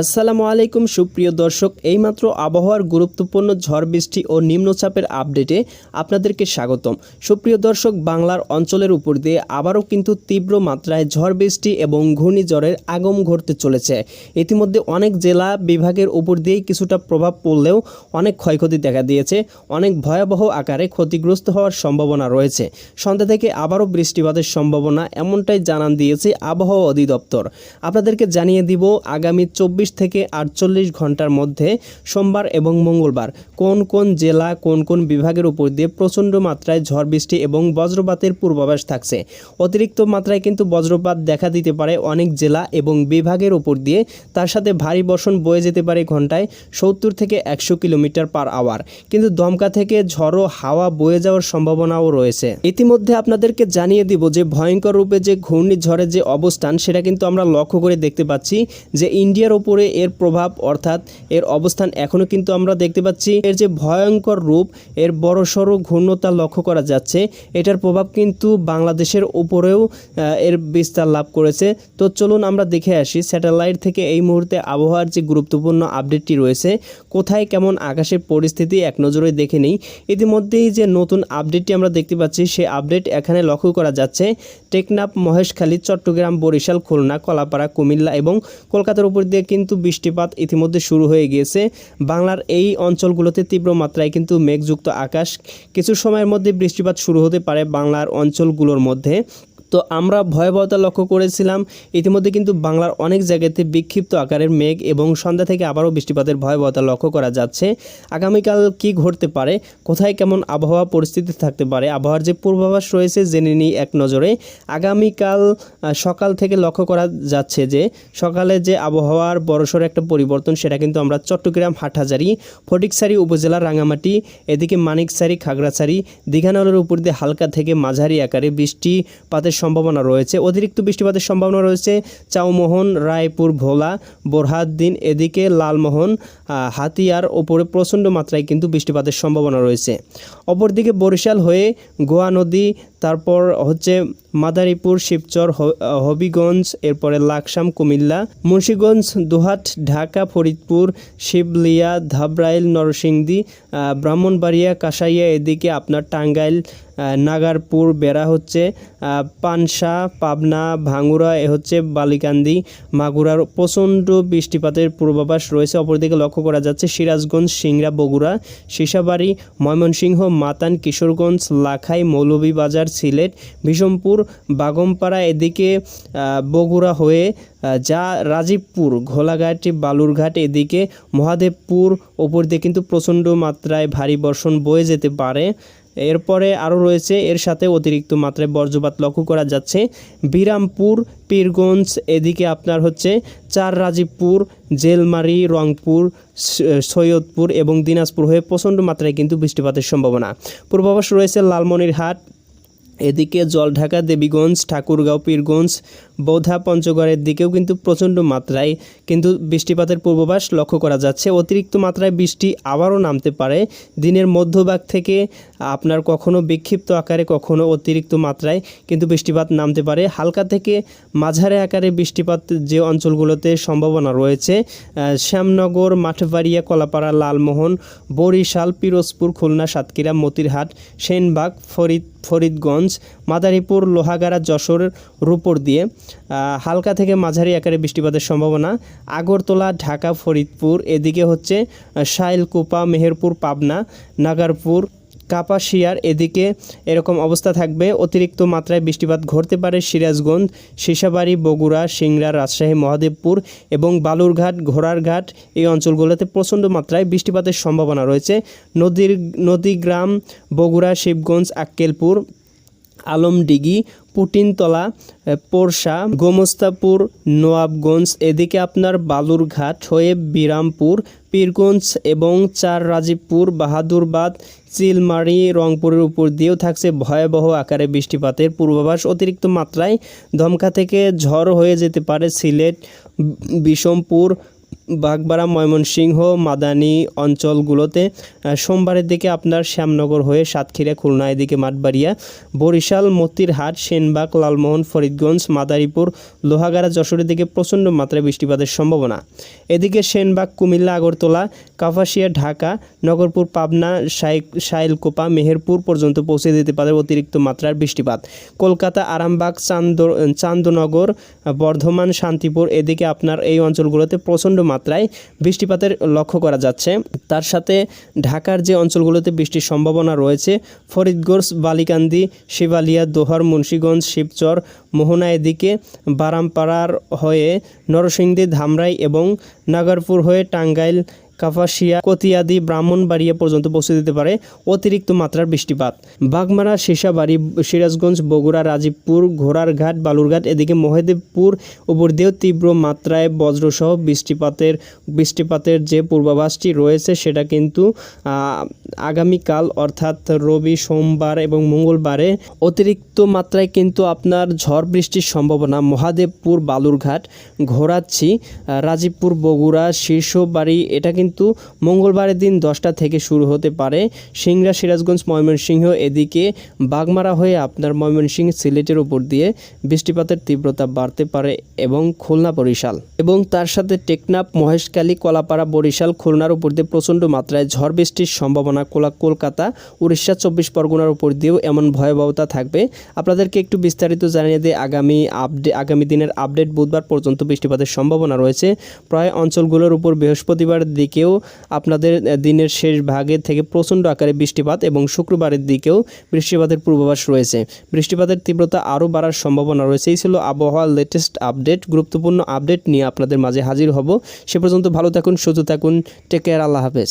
আসসালামু আলাইকুম, সুপ্রিয় দর্শক। এইমাত্র আবহাওয়ার গুরুত্বপূর্ণ ঝড় বৃষ্টি ও নিম্নচাপের আপডেটে আপনাদেরকে স্বাগতম। সুপ্রিয় দর্শক, বাংলার অঞ্চলের উপর দিয়ে আবারও কিন্তু তীব্র মাত্রায় ঝড় বৃষ্টি এবং ঘূর্ণিঝড়ের আগম ঘটতে চলেছে। ইতিমধ্যে অনেক জেলা বিভাগের উপর দিয়েই কিছুটা প্রভাব পড়লেও অনেক ক্ষয়ক্ষতি দেখা দিয়েছে। অনেক ভয়াবহ আকারে ক্ষতিগ্রস্ত হওয়ার সম্ভাবনা রয়েছে। সন্ধ্যা থেকে আবারও বৃষ্টিপাতের সম্ভাবনা এমনটাই জানান দিয়েছে আবহাওয়া অধিদপ্তর। আপনাদেরকে জানিয়ে দিব, আগামী চব্বিশ থেকে আটচল্লিশ ঘণ্টার মধ্যে সোমবার এবং মঙ্গলবার কোন কোন জেলা, কোন কোন বিভাগের উপর দিয়ে প্রচণ্ড মাত্রায় ঝড় বৃষ্টি এবং বজ্রপাতের পূর্বাভাস থাকছে? অতিরিক্ত মাত্রায় কিন্তু বজ্রপাত দেখা দিতে পারে অনেক জেলা এবং বিভাগের উপর দিয়ে। তার সাথে ভারী বর্ষণ বয়ে যেতে পারে ঘন্টায় সত্তর থেকে একশো কিলোমিটার পার আওয়ার। কিন্তু দমকা থেকে ঝড়ো হাওয়া বয়ে যাওয়ার সম্ভাবনাও রয়েছে। ইতিমধ্যে আপনাদেরকে জানিয়ে দিব যে ভয়ঙ্কর রূপে যে ঘূর্ণিঝড়ের যে অবস্থান, সেটা কিন্তু আমরা লক্ষ্য করে দেখতে পাচ্ছি যে ইন্ডিয়ার ওপরে এর প্রভাব, অর্থাৎ এর অবস্থান এখনও কিন্তু আমরা দেখতে পাচ্ছি। এর যে ভয়ঙ্কর রূপ, এর বড়সড় ঘূর্ণতা লক্ষ্য করা যাচ্ছে। এটার প্রভাব কিন্তু বাংলাদেশের উপরেও এর বিস্তার লাভ করেছে। তো চলুন আমরা দেখে আসি, স্যাটেলাইট থেকে এই মুহূর্তে আবহাওয়ার যে গুরুত্বপূর্ণ আপডেটটি রয়েছে, কোথায় কেমন আকাশের পরিস্থিতি এক নজরে দেখে নিই। ইতিমধ্যেই যে নতুন আপডেটটি আমরা দেখতে পাচ্ছি সেই আপডেট এখানে লক্ষ্য করা যাচ্ছে। টেকনাফ, মহেশখালী, চট্টগ্রাম, বরিশাল, খুলনা, কলাপাড়া, কুমিল্লা এবং কলকাতার উপর দিয়ে কিন্তু বৃষ্টিপাত ইতিমধ্যে শুরু হয়ে গিয়েছে। বাংলার এই অঞ্চলগুলোতে তীব্র মাত্রায় কিন্তু মেঘযুক্ত আকাশ। কিছু সময়ের মধ্যে বৃষ্টিপাত শুরু হতে পারে বাংলার অঞ্চলগুলোর মধ্যে। তো আমরা ভয়াবহতা লক্ষ্য করেছিলাম। ইতিমধ্যে কিন্তু বাংলার অনেক জায়গাতে বিক্ষিপ্ত আকারের মেঘ এবং সন্ধ্যা থেকে আবারও বৃষ্টিপাতের ভয়াবহতা লক্ষ্য করা যাচ্ছে। আগামীকাল কি ঘটতে পারে? কোথায় কেমন আবহাওয়া পরিস্থিতি থাকতে পারে? আবহাওয়ার যে পূর্বাভাস রয়েছে জেনে নিই এক নজরে। আগামীকাল সকাল থেকে লক্ষ্য করা যাচ্ছে যে, সকালে যে আবহাওয়ার বড়সড় একটা পরিবর্তন সেটা কিন্তু আমরা চট্টগ্রাম, হাটহাজারি ফটিকসারি উপজেলা রাঙামাটি, এদিকে মানিকসারি খাগড়াছড়ি দীঘানলের উপর দিয়ে হালকা থেকে মাঝারি আকারে বৃষ্টিপাতের সম্ভাবনা রয়েছে। অতিরিক্ত বৃষ্টিপাতের সম্ভাবনা রয়েছে চাউমোহন, রায়পুর, ভোলা বোরহাদ্দিন এদিকে লালমোহন হাতিয়ার ওপরে প্রচণ্ড মাত্রায় কিন্তু বৃষ্টিপাতের সম্ভাবনা রয়েছে। অপরদিকে বরিশাল হয়ে গোয়া নদী তারপর হচ্ছে মাদারীপুর, শিবচর হবিগঞ্জ, এরপরে লাকসাম, কুমিল্লা, মুন্সীগঞ্জ, দুহাট, ঢাকা, ফরিদপুর, শিবলিয়া ধাবরাইল নরসিংদী ব্রাহ্মণবাড়িয়া, কাঁসাইয়া, এদিকে আপনার টাঙ্গাইল নাগারপুর, বেড়া হচ্ছে পানসা, পাবনা ভাঙ্গুরা এ হচ্ছে বালিকান্দি, মাগুরার প্রচণ্ড বৃষ্টিপাতের পূর্বাভাস রয়েছে। অপরদিকে লক্ষ্য করা যাচ্ছে সিরাজগঞ্জ, সিংড়া, বগুড়া, সিসাবাড়ি, ময়মনসিংহ, মাতান, কিশোরগঞ্জ, লাখাই, মৌলভীবাজার সিলেট বিষমপুর বাগমপাড়া এদিকে বগুড়া হয়ে যা রাজীবপুর, ঘোলাঘাট, বালুরঘাট এদিকে, মহাদেবপুর ওপর দিয়ে কিন্তু প্রচণ্ড মাত্রায় ভারী বর্ষণ বয়ে যেতে পারে। এরপরে আরও রয়েছে, এর সাথে অতিরিক্ত মাত্রায় বর্জ্যপাত লক্ষ্য করা যাচ্ছে। বিরামপুর, পীরগঞ্জ এদিকে আপনার হচ্ছে চার রাজীবপুর, জেলমারি, রংপুর সৈয়দপুর এবং দিনাজপুর হয়ে প্রচণ্ড মাত্রায় কিন্তু বৃষ্টিপাতের সম্ভাবনা। পূর্বাভাস রয়েছে লালমনিরহাট এদিকে জলঢাকা, দেবীগঞ্জ, ঠাকুরগাঁও, পীরগঞ্জ, বৌধা পঞ্চগড়ের দিকেও কিন্তু প্রচণ্ড মাত্রায় কিন্তু বৃষ্টিপাতের পূর্বাভাস লক্ষ্য করা যাচ্ছে। অতিরিক্ত মাত্রায় বৃষ্টি আবারও নামতে পারে। দিনের মধ্যভাগ থেকে আপনার কখনো বিক্ষিপ্ত আকারে, কখনো অতিরিক্ত মাত্রায় কিন্তু বৃষ্টিপাত নামতে পারে। হালকা থেকে মাঝারি আকারে বৃষ্টিপাত যে অঞ্চলগুলোতে সম্ভাবনা রয়েছে শ্যামনগর, মাঠবাড়িয়া, কলাপাড়া, লালমোহন, বরিশাল, পিরোজপুর, খুলনা, সাতক্ষীরা, মতিরহাট, সেনবাগ, ফরিদ, ফরিদগঞ্জ মাদারীপুর, লোহাগাড়া যশোরের উপর দিয়ে হালকা থেকে মাঝারি আকারে বৃষ্টিপাতের সম্ভাবনা। আগরতলা, ঢাকা, ফরিদপুর, এদিকে হচ্ছে শাইলকুপা, মেহেরপুর, পাবনা, নাগারপুর, কাপাসিয়ার, এদিকে এরকম অবস্থা থাকবে। অতিরিক্ত মাত্রায় বৃষ্টিপাত ঘটতে পারে সিরাজগঞ্জ, সিসাবাড়ি, বগুড়া, সিংড়া, রাজশাহী, মহাদেবপুর এবং বালুরঘাট, ঘোড়ারঘাট এই অঞ্চলগুলোতে প্রচণ্ড মাত্রায় বৃষ্টিপাতের সম্ভাবনা রয়েছে। নদীর, নদীগ্রাম, বগুড়া, শিবগঞ্জ, আক্কেলপুর আলমডিগি পুটিনতলা পোরশা, গোমস্তাপুর, নোয়াবগঞ্জ, এদিকে আপনার বালুরঘাট হয়ে বিরামপুর, পীরগঞ্জ এবং চার রাজীবপুর, বাহাদুরবাদ, চিলমারি, রংপুরের উপর দিয়েও থাকছে ভয়াবহ আকারে বৃষ্টিপাতের পূর্বাভাস। অতিরিক্ত মাত্রায় ধমকা থেকে ঝড় হয়ে যেতে পারে সিলেট বিষমপুর বাগবাড়া, ময়মনসিংহ, মাদানী অঞ্চলগুলোতে সোমবারের দিকে আপনার শ্যামনগর হয়ে সাতক্ষীরা, খুলনা, এদিকে মাঠবাড়িয়া, বরিশাল, মতিরহাট, সেনবাগ, লালমোহন, ফরিদগঞ্জ, মাদারীপুর, লোহাগাড়া, যশোরের দিকে প্রচণ্ড মাত্রায় বৃষ্টিপাতের সম্ভাবনা। এদিকে সেনবাগ, কুমিল্লা, আগরতলা, কাপাসিয়া, ঢাকা, নগরপুর, পাবনা, সাই- সাইলকোপা, মেহেরপুর পর্যন্ত পৌঁছে দিতে পারে অতিরিক্ত মাত্রার বৃষ্টিপাত। কলকাতা, আরামবাগ, চান্দ, চান্দনগর, বর্ধমান, শান্তিপুর, এদিকে আপনার এই অঞ্চলগুলোতে প্রচণ্ড মাত্রায় বৃষ্টিপাতের লক্ষ্য করা যাচ্ছে। তার সাথে ঢাকার যে অঞ্চলগুলোতে বৃষ্টির সম্ভাবনা রয়েছে ফরিদগঞ্জ বালিকান্দি, শিবালিয়া, দোহর, মুন্সীগঞ্জ, শিবচর, মোহনা এদিকে, বারামপাড়ার হয়ে নরসিংদী, ধামরাই এবং নাগারপুর হয়ে টাঙ্গাইল কাপাসিয়া, কতিয়াদি, ব্রাহ্মণবাড়িয়া পর্যন্ত পৌঁছে দিতে পারে অতিরিক্ত মাত্রার বৃষ্টিপাত। বাগমারা, শেষাবাড়ি, সিরাজগঞ্জ, বগুড়া, রাজীবপুর, ঘোড়ারঘাট, বালুরঘাট এদিকে মহেদেবপুর উপর দিয়েও তীব্র মাত্রায় বজ্রসহ বৃষ্টিপাতের বৃষ্টিপাতের যে পূর্বাভাসটি রয়েছে সেটা কিন্তু আগামীকাল অর্থাৎ রবি, সোমবার এবং মঙ্গলবারে অতিরিক্ত মাত্রায় কিন্তু আপনার ঝড় বৃষ্টির সম্ভাবনা। মহাদেবপুর, বালুরঘাট, ঘোরাচ্ছি, রাজীবপুর, বগুড়া, শীর্ষবাড়ি, এটা কিন্তু মঙ্গলবারের দিন দশটা থেকে শুরু হতে পারে। সিংড়া সিরাজগঞ্জ, ময়মনসিংহ এদিকে বাগমারা হয়ে আপনার ময়মনসিংহ সিলেটের উপর দিয়ে বৃষ্টিপাতের তীব্রতা বাড়তে পারে এবং খুলনা, বরিশাল। এবং তার সাথে টেকনাফ, মহেশখালী, কলাপাড়া, বরিশাল, খুলনার উপর দিয়ে প্রচণ্ড মাত্রায় ঝড় বৃষ্টির সম্ভাবনা কোলা কলকাতা, উড়িষ্যা, চব্বিশ পরগনার উপর দিয়েও এমন ভয়াবহতা থাকবে। আপনাদেরকে একটু বিস্তারিত জানিয়ে দিয়ে আগামী আপডে আগামী দিনের আপডেট বুধবার পর্যন্ত বৃষ্টিপাতের সম্ভাবনা রয়েছে। প্রায় অঞ্চলগুলোর উপর বৃহস্পতিবার দিকেও আপনাদের দিনের শেষ ভাগের থেকে প্রচণ্ড আকারে বৃষ্টিপাত এবং শুক্রবারের দিকেও বৃষ্টিপাতের পূর্বাভাস রয়েছে। বৃষ্টিপাতের তীব্রতা আরও বাড়ার সম্ভাবনা রয়েছে। এই ছিল আবহাওয়ার লেটেস্ট আপডেট গুরুত্বপূর্ণ আপডেট নিয়ে আপনাদের মাঝে হাজির হব। সে পর্যন্ত ভালো থাকুন, সুস্থ থাকুন। টেক কেয়ার আল্লাহ হাফেজ।